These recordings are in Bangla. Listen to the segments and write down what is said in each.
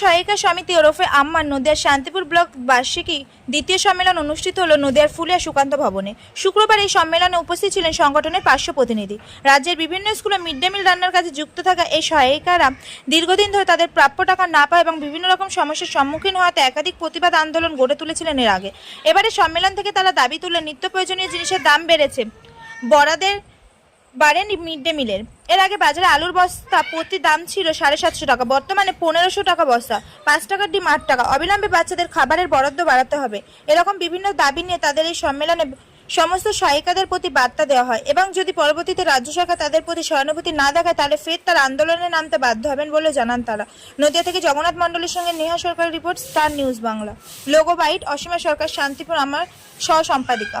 সহায়িকা সমিতি ওরফে আম্মার নদিয়ার শান্তিপুর ব্লক বার্ষিকী দ্বিতীয় সম্মেলন অনুষ্ঠিত হলো নদিয়ার ফুলিয়া সুকান্ত ভবনে। শুক্রবার এই সম্মেলনে উপস্থিত ছিলেন সংগঠনের পার্শ্ব প্রতিনিধি। রাজ্যের বিভিন্ন স্কুলে মিড ডে মিল রান্নার কাজে যুক্ত থাকা এই সহায়িকারা দীর্ঘদিন ধরে তাদের প্রাপ্য টাকা না পায় এবং বিভিন্ন রকম সমস্যার সম্মুখীন হওয়াতে একাধিক প্রতিবাদ আন্দোলন গড়ে তুলেছিলেন এর আগে। এবারে সম্মেলন থেকে তারা দাবি তুলে নিত্য প্রয়োজনীয় জিনিসের দাম বেড়েছে। বরাদের বাড়েন মিড ডে মিলের। এর আগে বাজারে আলুর বস্তা প্রতি দাম ছিল সাড়ে সাতশো টাকা, বর্তমানে পনেরোশো টাকা বস্তা, পাঁচ টাকার ডিম আট টাকা। অবিলম্বে বাচ্চাদের খাবারের বরাদ্দ বাড়াতে হবে। এরকম বিভিন্ন দাবি নিয়ে তাদের এই সম্মেলনে সমস্ত সহায়িকাদের প্রতি বার্তা দেওয়া হয় এবং যদি পরবর্তীতে রাজ্য সরকার তাদের প্রতি সহানুভূতি না দেখায়, তাহলে ফের তার আন্দোলনে নামতে বাধ্য হবেন বলে জানান তারা। নদিয়া থেকে জগন্নাথ মণ্ডলের সঙ্গে Neha Sarkar report, star news Bangla. Logo byte, Asima Sarkar, Shantipur, আমার সহ সম্পাদিকা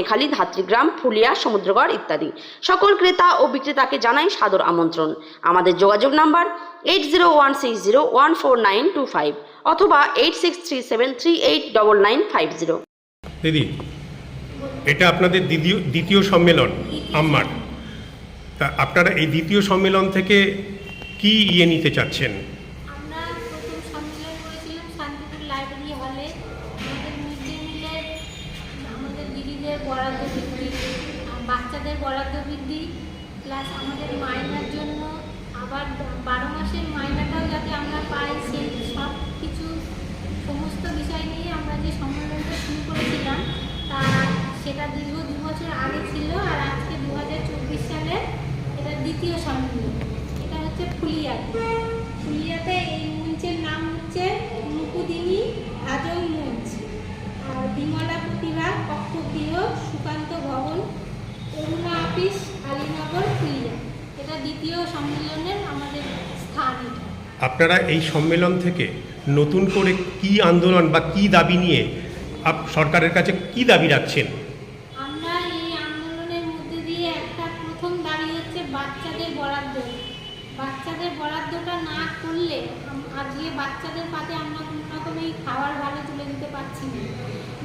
ধনেখালি ধাত্রীগ্রাম ফুলিয়া সমুদ্রগড় ইত্যাদি। সকল ক্রেতা ও বিক্রেতাকে জানাই সাদর আমন্ত্রণ। আমাদের যোগাযোগ number eight zero one six zero one four nine two five অথবা eight six three seven three eight double nine five zero দিদি এটা আপনাদের দ্বিতীয় দ্বিতীয় সম্মেলন আম্মার। তা আপনারা এই দ্বিতীয় সম্মেলন থেকে কি ইয়ে নিতে চাচ্ছেন? আমরা প্রথম সম্মেলন করেছিলাম শান্তিপুর লাইব্রেরি হলে। দিদিদের বরাদ্দ বৃদ্ধি, বাচ্চাদের বরাদ্দ বৃদ্ধি প্লাস আমাদের মাইনার জন্য আবার বারো মাসের মাইনাটাও যাতে আমরা পাই সেই সব কিছু সমস্ত বিষয় নিয়ে আমরা যে সম্মেলনটা শুরু করেছিলাম, তা সেটা দীর্ঘ দু বছর আগে ছিল আর আজকে দু সালের এটা দ্বিতীয় সম্মেলন। এটা হচ্ছে ফুলিয়াতে। ফুলিয়াতে এই বিমলা প্রতিভা কক্ষগৃহ, সুকান্ত ভবন, অরুণা অফিস, আলীনগর ফুলিয়া এটা দ্বিতীয় সম্মেলনের আমাদের স্থান আপনারা এই সম্মেলন থেকে নতুন করে কি আন্দোলন বা কি দাবি নিয়ে সরকারের কাছে কি দাবি রাখছেন আমরা এই আন্দোলনের মধ্যে দিয়ে একটা প্রথম দাবি হচ্ছে বাচ্চাদের বরাদ্দ বাচ্চাদের বরাদ্দটা না করলে আম- আজকে বাচ্চাদের পাতে আমরা কোনো খাবার ভালো তুলে দিতে পারছি না।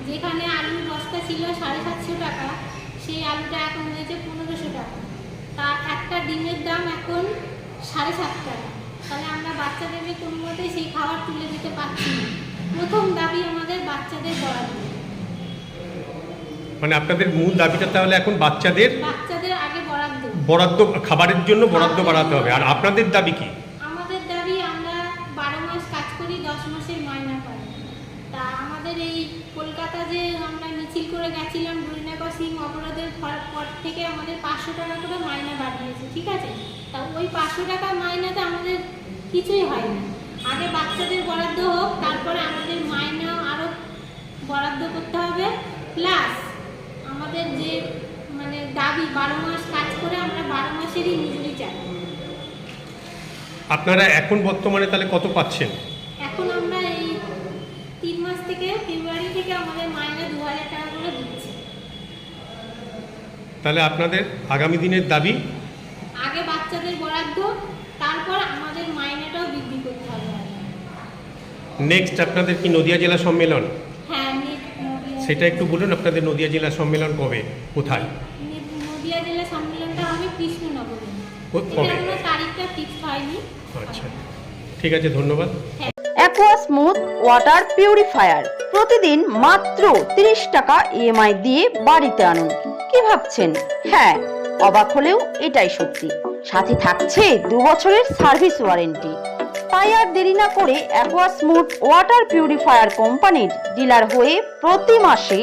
যেখানে আলুর বস্তা ছিল সাড়ে সাতশো টাকা সেই আলুটা এখন হয়েছে পনেরোশো টাকা। তা একটা ডিমের দাম এখন সাড়ে সাত টাকা। তাহলে আমরা বাচ্চাদেরকে কোনো মতেই সেই খাবার তুলে দিতে পারছি না। প্রথম দাবি আমাদের বাচ্চাদের বরাদ্দ মানে আপনাদের মূল দাবিটা তাহলে এখন বাচ্চাদের বাচ্চাদের আগে বরাদ্দ। বরাদ্দ খাবারের জন্য বরাদ্দ বাড়াতে হবে। আর আপনাদের দাবি কি আমাদের দাবি আমরা বারো মাস কাজ করি দশ মাসের মাইনা পাই তা আমাদের এই কলকাতা যে আমরা মিছিল করে গেছিলাম রুইনাকর সিং অবরোধের পর পর থেকে আমাদের পাঁচশো টাকা করে মাইনা বাড়িয়েছে, ঠিক আছে? তা ওই পাঁচশো টাকা মাইনাতে আমাদের কিছুই হয় না। আগে বাচ্চাদের বরাদ্দ হোক, তারপরে আমাদের মাইনা আরও বরাদ্দ করতে হবে। প্লাস আমাদের যে মানে দাবি, বারো মাস কাজ করে আমরা বারো মাসেরই মজুরি চাই। আপনারা এখন বর্তমানে তাহলে কত পাচ্ছেন এখন আমরা এই তিন মাস থেকে ফেব্রুয়ারি থেকে আমাদের মাইনে দু হাজার টাকা করে দিচ্ছে। তাহলে আপনাদের আগামী দিনের দাবি? আগে বাচ্চাদের বরাদ্দ তারপর আমাদের মাইনেটাও বৃদ্ধি করতে হবে। নেক্সট আপনাদের কি নদিয়া জেলা সম্মেলন? হ্যাঁ সেটা একটু বলুন আপনাদের নদিয়া জেলা সম্মেলন কবে? কোথায়? নদিয়া জেলা সম্মেলনটা হবে কৃষ্ণনগরে। কবে? তারিখটা ফিক্স হয়নি। আচ্ছা। ঠিক আছে ধন্যবাদ। অ্যাকোয়া স্মুথ ওয়াটার পিউরিফায়ার প্রতিদিন মাত্র 30 টাকা ইএমআই দিয়ে বাড়িতে আনুন। কি ভাবছেন? হ্যাঁ অবাক হলেও এটাই সত্যি। সাথে থাকছে দু বছরের সার্ভিস ওয়ারেন্টি। তাই আর দেরি না করে অ্যাকোয়া স্মুথ ওয়াটার পিউরিফায়ার কোম্পানির ডিলার হয়ে প্রতি মাসে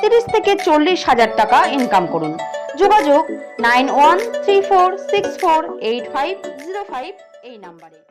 তিরিশ থেকে চল্লিশ হাজার টাকা ইনকাম করুন। যোগাযোগ nine one three four six four eight five zero five এই নাম্বারে।